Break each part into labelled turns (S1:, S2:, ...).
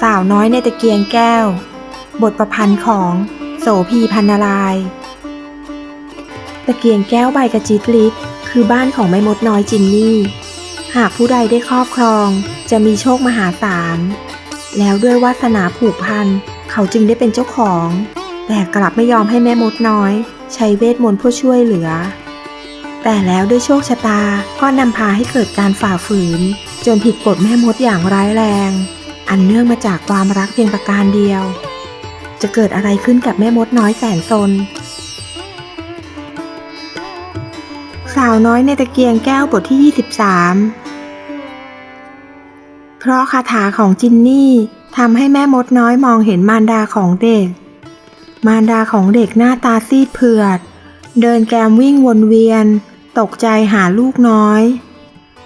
S1: สาวน้อยในตะเกียงแก้ว บทประพันธ์ของโสพีพันนาราย ตะเกียงแก้วใบกระจิตลิศคือบ้านของแม่มดน้อยจินนี่ หากผู้ใดได้ครอบครองจะมีโชคมหาศาล แล้วด้วยวาสนาผูกพัน เขาจึงได้เป็นเจ้าของ แต่กลับไม่ยอมให้แม่มดน้อย ใช้เวทมนต์เพื่อช่วยเหลือ แต่แล้วด้วยโชคชะตาก็นำพาให้เกิดการฝ่าฝืน จนผิดกฎแม่มดอย่างร้ายแรง อันเนื่องมาจากความรักเพียงประการเดียว จะเกิดอะไรขึ้นกับแม่มดน้อยแสนซน สาวน้อยในตะเกียงแก้วบทที่ 23 เพราะคาถาของจินนี่ทำให้แม่มดน้อยมองเห็นมารดาของเด็ก มารดาของเด็กหน้าตาซีดเผือด เดินแกมวิ่งวนเวียน ตกใจหาลูกน้อย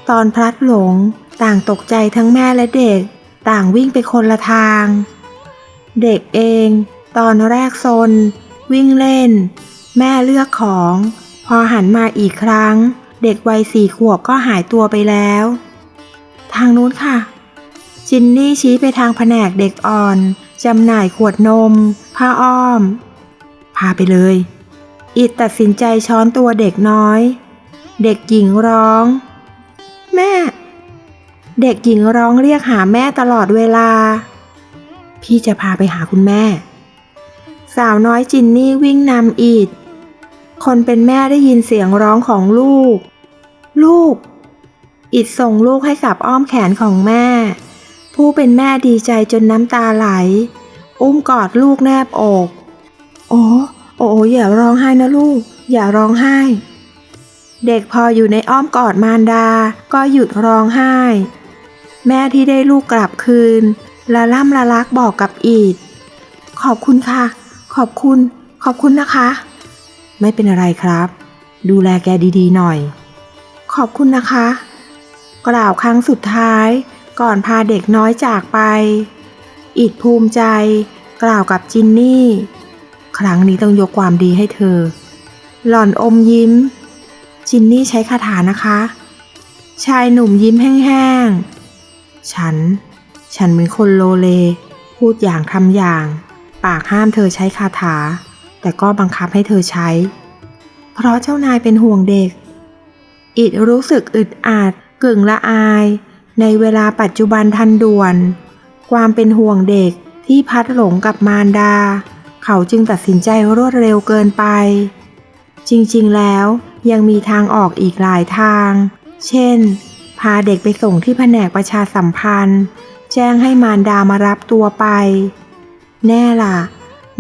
S1: ตอนพลัดหลงต่างตกใจทั้งแม่และเด็ก ต่างวิ่งไปคนละทาง เด็กเอง ตอนแรกซน วิ่งเล่น แม่เลือกของ พอหันมาอีกครั้ง เด็กวัยสี่ขวบก็หายตัวไปแล้ว ทางนู้นค่ะ จินนี่ชี้ไปทางแผนกเด็กอ่อนจำหน่ายขวดนม ผ้าอ้อม พาไปเลย อิดตัดสินใจช้อนตัวเด็กน้อย เด็กหญิงร้อง แม่ เด็กหญิงร้องเรียกหาแม่ตลอดเวลา พี่จะพาไปหาคุณแม่ สาวน้อยจินนี่วิ่งนำอิดคนเป็นแม่ได้ยินเสียงร้องของลูก ลูก อิดส่งลูกให้กับอ้อมแขนของแม่ ผู้เป็นแม่ดีใจจนน้ำตาไหล อุ้มกอดลูกแนบอก โอ้โอ้อย่าร้องไห้นะลูก อย่าร้องไห้ เด็กพออยู่ในอ้อมกอดมารดา ก็หยุดร้องไห้ แม่ที่ได้ลูกกลับคืนละล่ำละลักบอกกับอีด ขอบคุณค่ะ ขอบคุณ ขอบคุณนะคะ ไม่เป็นอะไรครับ ดูแลแกดีๆหน่อย ขอบคุณนะคะ กล่าวครั้งสุดท้ายก่อนพาเด็กน้อยจากไป อิดภูมิใจ กล่าวกับจินนี่ ครั้งนี้ต้องยกความดีให้เธอ หล่อนอมยิ้ม จินนี่ใช้คาถานะคะ ชายหนุ่มยิ้มแห้งๆ ฉัน ฉันเป็นคนโลเล พูดอย่างทำอย่าง ปากห้ามเธอใช้คาถา แต่ก็บังคับให้เธอใช้ เพราะเจ้านายเป็นห่วงเด็ก อิดรู้สึกอึดอัดกึ่งละอาย ในเวลาปัจจุบันทันด่วน ความเป็นห่วงเด็กที่พัดหลงกับมารดา เขาจึงตัดสินใจรวดเร็วเกินไป จริงๆแล้วยังมีทางออกอีกหลายทาง เช่น พาเด็กไปส่งที่แผนกประชาสัมพันธ์ แจ้งให้มารดามารับตัวไป แน่ล่ะ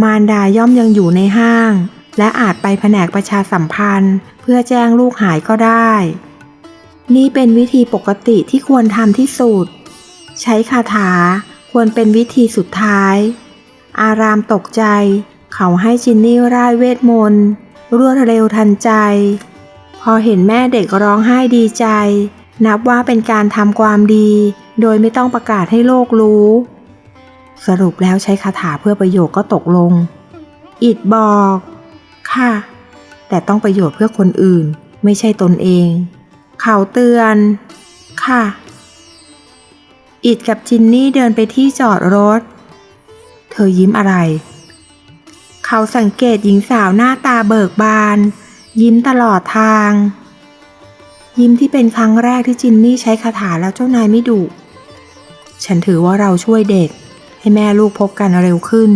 S1: มารดาย่อมยังอยู่ในห้าง และอาจไปแผนกประชาสัมพันธ์ เพื่อแจ้งลูกหายก็ได้ นี่เป็นวิธีปกติที่ควรทำที่สุด ใช้คาถาควรเป็นวิธีสุดท้าย อารามตกใจ เขาให้จินนี่ร่ายเวทมนต์รวดเร็วทันใจ พอเห็นแม่เด็กร้องไห้ดีใจ นับว่าเป็นการทำความดี โดยไม่ต้องประกาศให้โลกรู้ สรุปแล้วใช้คาถาเพื่อประโยชน์ก็ตกลง อิดบอก ค่ะ แต่ต้องประโยชน์เพื่อคนอื่น ไม่ใช่ตนเอง เขาเตือน ค่ะ อิดกับจินนี่เดินไปที่จอดรถ เธอยิ้มอะไร เขาสังเกตหญิงสาวหน้าตาเบิกบาน ยิ้มตลอดทาง ยิ้มที่เป็นครั้งแรกที่จินนี่ใช้คาถาแล้วเจ้านายไม่ดุฉันถือว่าเราช่วยเด็ก ให้แม่ลูกพบกันเร็วขึ้น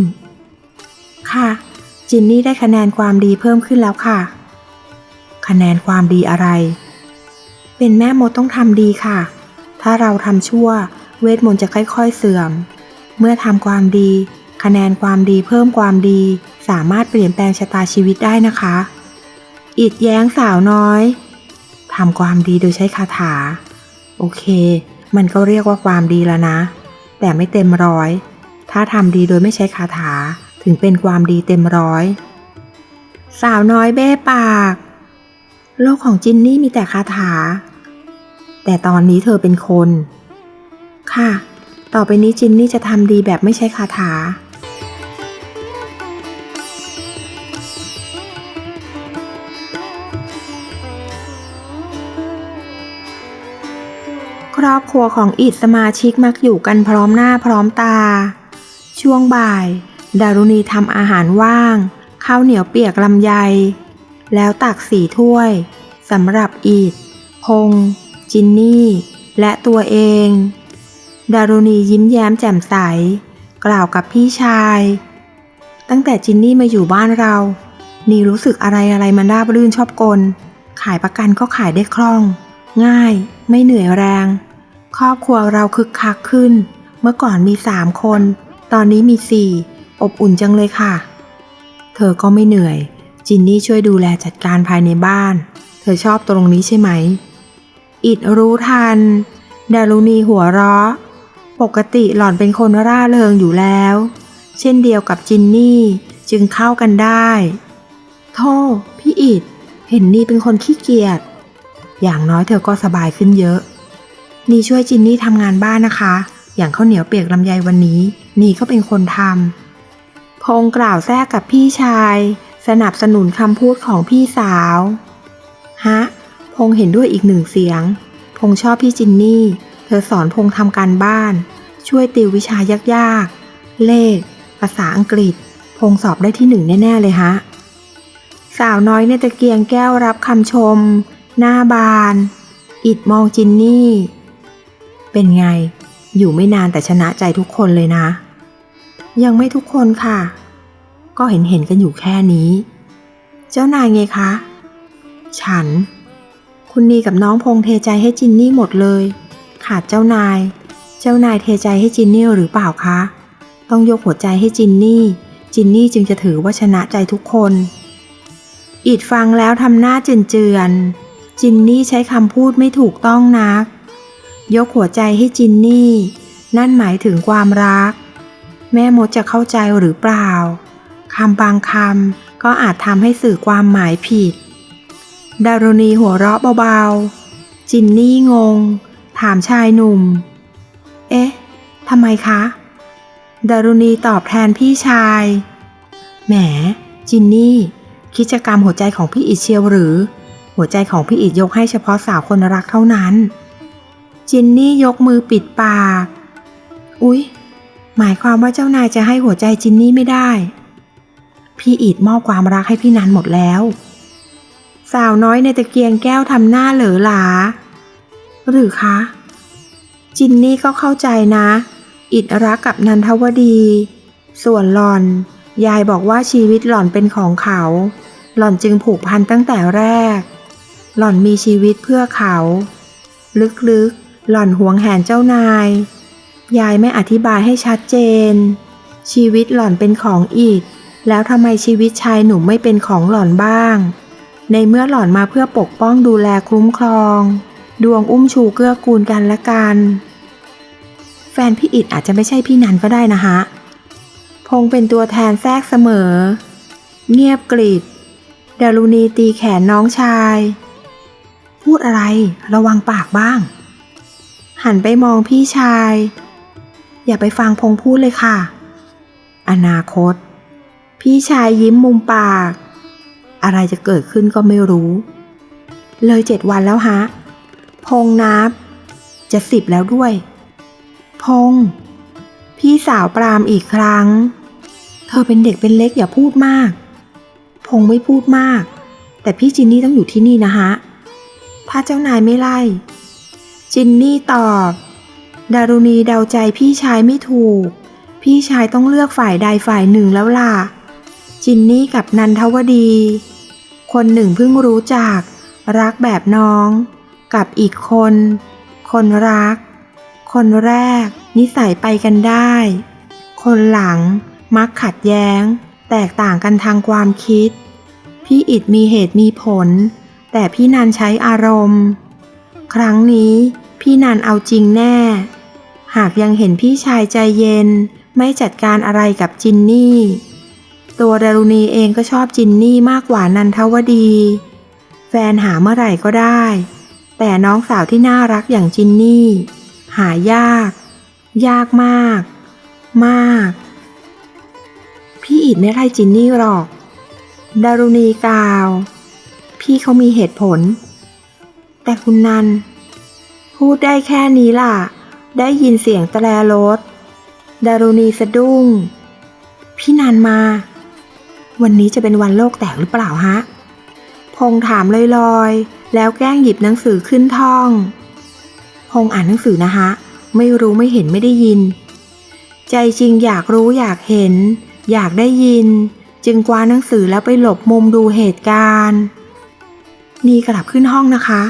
S1: ค่ะ จินนี่ได้คะแนนความดีเพิ่มขึ้นแล้วค่ะ คะแนนความดีอะไร เป็นแม่มดต้องทำดีค่ะ ถ้าเราทำชั่ว เวทมนต์จะค่อย ๆ เสื่อม เมื่อทำความดี คะแนนความดีเพิ่มความดี สามารถเปลี่ยนแปลงชะตาชีวิตได้นะคะ อิดแย้งสาวน้อย ทำความดีโดยใช้คาถา โอเค มันก็เรียกว่าความดีแล้วนะ แต่ไม่เต็มร้อย ถ้าทำดีโดยไม่ใช้คาถาถึงเป็นความดีเต็มร้อย สาวน้อยเบ้ปาก โลกของจินนี่มีแต่คาถา แต่ตอนนี้เธอเป็นคน ค่ะ ต่อไปนี้จินนี่จะทำดีแบบไม่ใช้คาถา รรอบครัวของอิดสมาชิกมักอยู่กันพร้อมหน้าพร้อมตา ช่วงบ่าย ดารุณีทำอาหารว่างข้าวเหนียวเปียกลำไย แล้วตักสี่ถ้วยสำหรับอิดพง จินนี่ และตัวเอง ดารุณียิ้มแย้มแจ่มใส กล่าวกับพี่ชาย ตั้งแต่จินนี่มาอยู่บ้านเรา นี่รู้สึกอะไรอะไรมันราบรื่นชอบกล ขายประกันก็ขายได้คล่อง ง่าย ไม่เหนื่อยแรง ครอบครัวเราคึกคักขึ้น เมื่อก่อนมีสามคน ตอนนี้มีสี่ อบอุ่นจังเลยค่ะ เธอก็ไม่เหนื่อย จินนี่ช่วยดูแลจัดการภายในบ้าน เธอชอบตรงนี้ใช่ไหม อิดรู้ทัน ดารุณีหัวเราะ ปกติหล่อนเป็นคนร่าเริงอยู่แล้ว เช่นเดียวกับจินนี่จึงเข้ากันได้โธ่พี่อิดเห็นนี่เป็นคนขี้เกียจ อย่างน้อยเธอก็สบายขึ้นเยอะ นี่ช่วยจินนี่ทำงานบ้านนะคะ อย่างข้าวเหนียวเปียกลำไยวันนี้ นี่ก็เป็นคนทำพงกล่าวแทรกกับพี่ชาย สนับสนุนคำพูดของพี่สาว ฮะ พงเห็นด้วยอีกหนึ่งเสียง พงชอบพี่จินนี่ เธอสอนพงทำการบ้าน ช่วยติววิชายากๆ เลข ภาษาอังกฤษ พงสอบได้ที่หนึ่งแน่ ๆ เลยฮะ สาวน้อยในตะเกียงแก้วรับคำชม หน้าบาน อิดมองจินนี่ เป็นไง อยู่ไม่นานแต่ชนะใจทุกคนเลยนะ ยังไม่ทุกคนค่ะ ก็เห็นเห็นๆกันอยู่แค่นี้ เจ้านายไงคะ ฉัน คุณนีกับน้องพงเทใจให้จินนี่หมดเลย ขาดเจ้านาย เจ้านายเทใจให้จินนี่หรือเปล่าคะ ต้องยกหัวใจให้จินนี่ จินนี่จึงจะถือว่าชนะใจทุกคนอิดฟังแล้วทำหน้าเจือนจินนี่ใช้คำพูดไม่ถูกต้องนัก ยกหัวใจให้จินนี่ นั่นหมายถึงความรัก แม่มดจะเข้าใจหรือเปล่าคำบางคำก็อาจทำให้สื่อความหมายผิด ดารุณีหัวเราะเบาๆ จินนี่งง ถามชายหนุ่ม เอ๊ะทำไมคะ ดารุณีตอบแทนพี่ชาย แหม จินนี่ กิจกรรมหัวใจของพี่อิดเชียวหรือ หัวใจของพี่อิดยกให้เฉพาะสาวคนรักเท่านั้น จินนี่ยกมือปิดปาก อุ๊ย หมายความว่าเจ้านายจะให้หัวใจจินนี่ไม่ได้ พี่อิดมอบความรักให้พี่นันหมดแล้ว สาวน้อยในตะเกียงแก้วทำหน้าเหลอหลา หรือคะ จินนี่ก็เข้าใจนะ อิดรักกับนันทวดี ส่วนหล่อน ยายบอกว่าชีวิตหล่อนเป็นของเขา หล่อนจึงผูกพันตั้งแต่แรก หล่อนมีชีวิตเพื่อเขา ลึกๆ หล่อนหวงแหนเจ้านาย ยายไม่อธิบายให้ชัดเจน ชีวิตหล่อนเป็นของอิดแล้วทำไมชีวิตชายหนุ่มไม่เป็นของหล่อนบ้าง ในเมื่อหล่อนมาเพื่อปกป้องดูแลคุ้มครอง ดวงอุ้มชูเกื้อกูลกันและกัน แฟนพี่อิดอาจจะไม่ใช่พี่นันก็ได้นะฮะ พงเป็นตัวแทนแทรกเสมอ เงียบกริบดารุณีตีแขนน้องชาย พูดอะไรระวังปากบ้าง หันไปมองพี่ชาย อย่าไปฟังพงพูดเลยค่ะ อนาคต พี่ชายยิ้มมุมปาก อะไรจะเกิดขึ้นก็ไม่รู้ เลยเจ็ดวันแล้วฮะ พงนับ จะสิบแล้วด้วย พง พี่สาวปรามอีกครั้ง เธอเป็นเด็กเป็นเล็กอย่าพูดมาก พงไม่พูดมาก แต่พี่จินนี่ต้องอยู่ที่นี่นะฮะ ถ้าเจ้านายไม่ไล่ จินนี่ตอบ ดารุณีเดาใจพี่ชายไม่ถูก พี่ชายต้องเลือกฝ่ายใดฝ่ายหนึ่งแล้วล่ะ จินนี่กับนันทวดี คนหนึ่งเพิ่งรู้จัก รักแบบน้อง กับอีกคน คนรัก คนแรก นิสัยไปกันได้ คนหลัง มักขัดแย้ง แตกต่างกันทางความคิด พี่อิดมีเหตุมีผล แต่พี่นันใช้อารมณ์ ครั้งนี้ พี่นันเอาจริงแน่ หากยังเห็นพี่ชายใจเย็น ไม่จัดการอะไรกับจินนี่ ตัวดารุณีเองก็ชอบจินนี่มากกว่านันทวดี แฟนหาเมื่อไหร่ก็ได้ แต่น้องสาวที่น่ารักอย่างจินนี่ หายาก ยากมาก มาก พี่อิดไม่ไล่จินนี่หรอกดารุณีกล่าว พี่เขามีเหตุผล แต่คุณนัน พูดได้แค่นี้ล่ะ ได้ยินเสียงตแตรรถ ดารุณีสะดุ้ง พี่นันมา วันนี้จะเป็นวันโลกแตกหรือเปล่าฮะ พงษ์ถามลอยๆ แล้วแกล้งหยิบหนังสือขึ้นท่อง พงษ์อ่านหนังสือนะฮะไม่รู้ไม่เห็นไม่ได้ยิน ใจจริงอยากรู้อยากเห็น อยากได้ยิน จึงคว้าหนังสือแล้วไปหลบมุมดูเหตุการณ์ นี่กลับขึ้นห้องนะคะ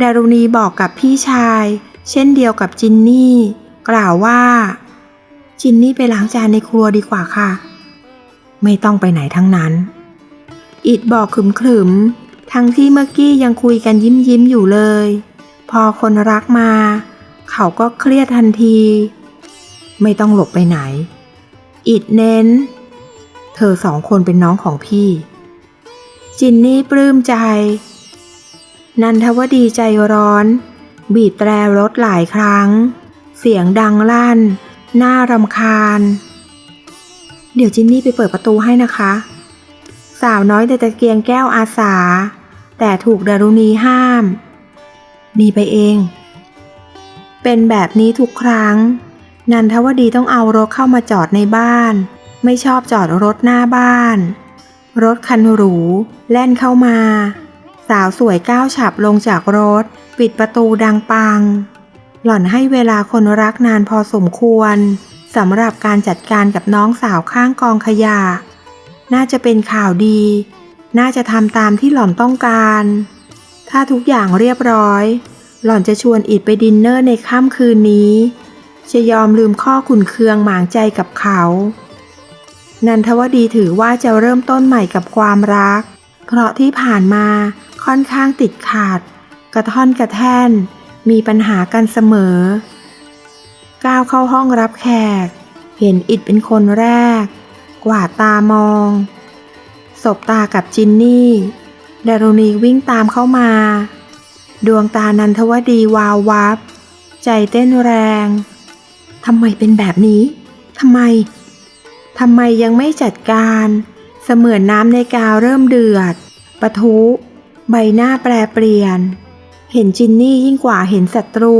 S1: ดารุณีบอกกับพี่ชาย เช่นเดียวกับจินนี่ กล่าวว่า จินนี่ไปล้างจานในครัวดีกว่าค่ะ ไม่ต้องไปไหนทั้งนั้น อิดบอกขึมขึมทั้งที่เมื่อกี้ยังคุยกันยิ้มยิ้มอยู่เลย พอคนรักมา เขาก็เครียดทันที ไม่ต้องหลบไปไหน อิดเน้น เธอสองคนเป็นน้องของพี่ จินนี่ปลื้มใจ นันทวดีใจร้อน บีบแตรรถหลายครั้ง เสียงดังลั่น น่ารำคาญ เดี๋ยวจินนี่ไปเปิดประตูให้นะคะ สาวน้อยแต่ตะเกียงแก้วอาสา แต่ถูกดารุณีห้าม นี่ไปเอง เป็นแบบนี้ทุกครั้ง นันทวดีต้องเอารถเข้ามาจอดในบ้าน ไม่ชอบจอดรถหน้าบ้าน รถคันหรู แล่นเข้ามา สาวสวยก้าวฉับลงจากรถ ปิดประตูดังปัง หล่อนให้เวลาคนรักนานพอสมควรสำหรับการจัดการกับน้องสาวข้างกองขยะ น่าจะเป็นข่าวดี น่าจะทำตามที่หล่อนต้องการ ถ้าทุกอย่างเรียบร้อย หล่อนจะชวนอิดไปดินเนอร์ในค่ำคืนนี้ จะยอมลืมข้อขุนเคืองหมางใจกับเขา นันทวดีถือว่าจะเริ่มต้นใหม่กับความรัก เพราะที่ผ่านมา ค่อนข้างติดขาด กระท่อนกระแท่น มีปัญหากันเสมอ ก้าวเข้าห้องรับแขก เห็นอิดเป็นคนแรก กวาดตามอง สบตากับจินนี่ดารุณีวิ่งตามเข้ามา ดวงตานันทวดีวาววับ ใจเต้นแรงทำไมเป็นแบบนี้ทำไมทำไมยังไม่จัดการ เสมือนน้ำในกาวเริ่มเดือด ปะทุ ใบหน้าแปรเปลี่ยน เห็นจินนี่ยิ่งกว่าเห็นศัตรู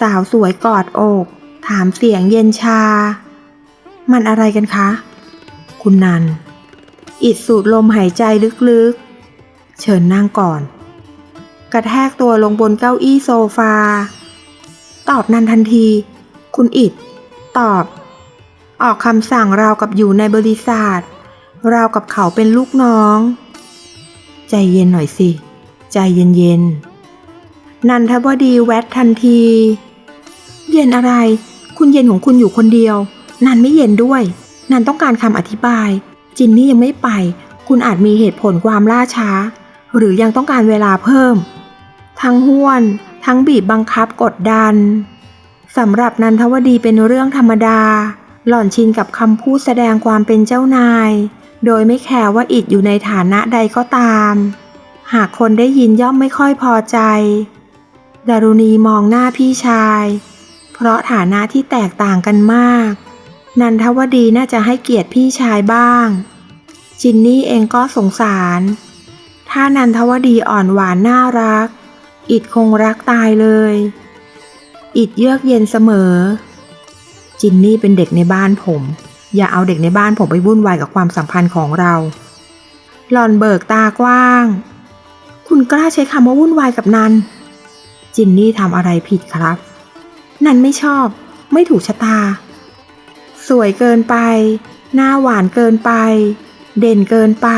S1: สาวสวยกอดอก ถามเสียงเย็นชา มันอะไรกันคะ คุณนัน อิดสูดลมหายใจลึกๆ เชิญนั่งก่อน กระแทกตัวลงบนเก้าอี้โซฟา ตอบนันทันที คุณอิดตอบ ออกคำสั่งราวกับอยู่ในบริษัทราวกับเขาเป็นลูกน้อง ใจเย็นหน่อยสิ ใจเย็นๆนันทบดีแวดทันที เย็นอะไร คุณเย็นของคุณอยู่คนเดียว นันไม่เย็นด้วย นันต้องการคำอธิบาย จินนี่ยังไม่ไป คุณอาจมีเหตุผลความล่าช้า หรือยังต้องการเวลาเพิ่ม ทั้งห้วน ทั้งบีบบังคับกดดันสำหรับนันทวดีเป็นเรื่องธรรมดา หล่อนชินกับคำพูดแสดงความเป็นเจ้านาย โดยไม่แคร์ว่าอิดอยู่ในฐานะใดก็ตาม หากคนได้ยินย่อมไม่ค่อยพอใจ ดารุณีมองหน้าพี่ชาย เพราะฐานะที่แตกต่างกันมาก นันทวดีน่าจะให้เกียรติพี่ชายบ้าง จินนี่เองก็สงสาร ถ้านันทวดีอ่อนหวานน่ารัก อิดคงรักตายเลย อิดเยือกเย็นเสมอ จินนี่เป็นเด็กในบ้านผม อย่าเอาเด็กในบ้านผมไปวุ่นวายกับความสัมพันธ์ของเราหลอนเบิกตากว้าง คุณกล้าใช้คำว่าวุ่นวายกับนัน จินนี่ทำอะไรผิดครับ นันไม่ชอบ ไม่ถูกชะตา สวยเกินไป หน้าหวานเกินไป เด่นเกินไป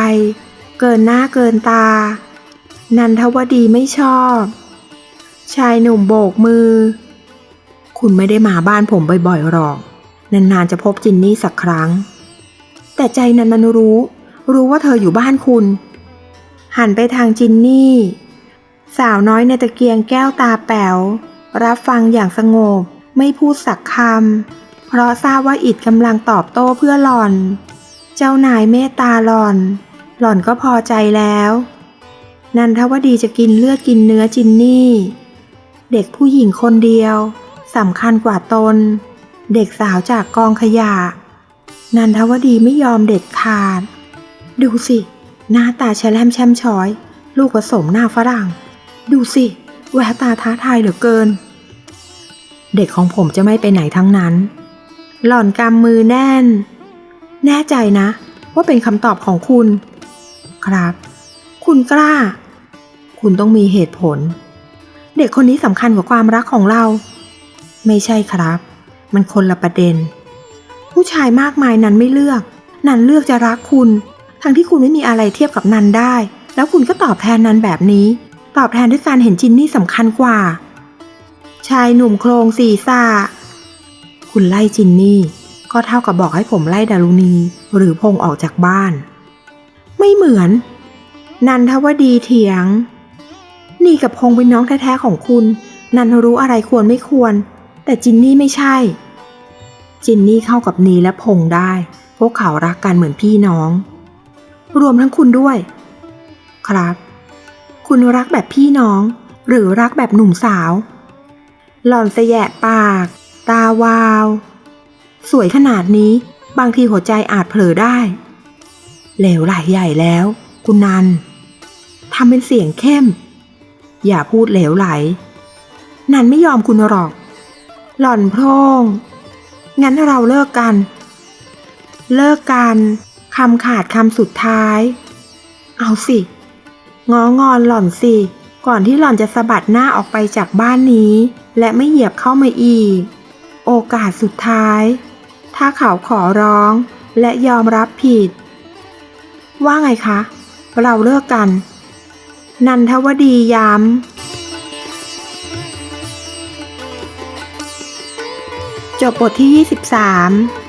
S1: เกินหน้าเกินตา นันทวดีไม่ชอบ ชายหนุ่มโบกมือ คุณไม่ได้มาบ้านผมบ่อยๆหรอก นานๆจะพบจินนี่สักครั้ง แต่ใจนันมันรู้ รู้ว่าเธออยู่บ้านคุณ หันไปทางจินนี่ สาวน้อยในตะเกียงแก้วตาแป๋ว รับฟังอย่างสงบไม่พูดสักคำ เพราะทราบว่าอิดกำลังตอบโต้เพื่อหล่อน เจ้านายเมตตาหล่อน หล่อนก็พอใจแล้วนันทวดีจะกินเลือดกินเนื้อจินนี่ เด็กผู้หญิงคนเดียวสำคัญกว่าตน เด็กสาวจากกองขยะ นันทวดีไม่ยอมเด็ดขาด ดูสิ หน้าตาแชล่มแช่มช้อย ลูกผสมหน้าฝรั่ง ดูสิ แววตาท้าทายเหลือเกิน เด็กของผมจะไม่ไปไหนทั้งนั้น หล่อนกำมือแน่น แน่ใจนะ ว่าเป็นคำตอบของคุณ ครับ คุณกล้า คุณต้องมีเหตุผล เด็กคนนี้สำคัญกว่าความรักของเรา ไม่ใช่ครับ มันคนละประเด็น ผู้ชายมากมายนั้นไม่เลือก นันเลือกจะรักคุณ ทั้งที่คุณไม่มีอะไรเทียบกับนันได้ แล้วคุณก็ตอบแทนนันแบบนี้ ตอบแทนด้วยการเห็นจินนี่สำคัญกว่า ชายหนุ่มโครงศีรษะคุณไล่จินนี่ ก็เท่ากับบอกให้ผมไล่ดารุณี หรือพงออกจากบ้าน ไม่เหมือน นันทวดีเถียง นี่กับพงเป็นน้องแท้ๆของคุณ นันรู้อะไรควรไม่ควร แต่จินนี่ไม่ใช่ จินนี่เข้ากับนีและพงได้ พวกเขารักกันเหมือนพี่น้อง รวมทั้งคุณด้วย ครับ คุณรักแบบพี่น้อง หรือรักแบบหนุ่มสาว หล่อนเสยะปาก ตาวาว สวยขนาดนี้บางทีหัวใจอาจเผลอได้ เหลวไหลใหญ่แล้ว คุณนันทำเป็นเสียงเข้ม อย่าพูดเหลวไหล นันไม่ยอมคุณหรอก หล่อนโพร่ง งั้นเราเลิกกัน เลิกกันคำขาดคำสุดท้าย เอาสิง้องอนหล่อนสิ ก่อนที่หล่อนจะสะบัดหน้าออกไปจากบ้านนี้ และไม่เหยียบเข้ามาอีก โอกาสสุดท้าย ถ้าเขาขอร้องและยอมรับผิด ว่าไงคะ เราเลิกกัน นันทวดีย้ำ จบบทที่ 23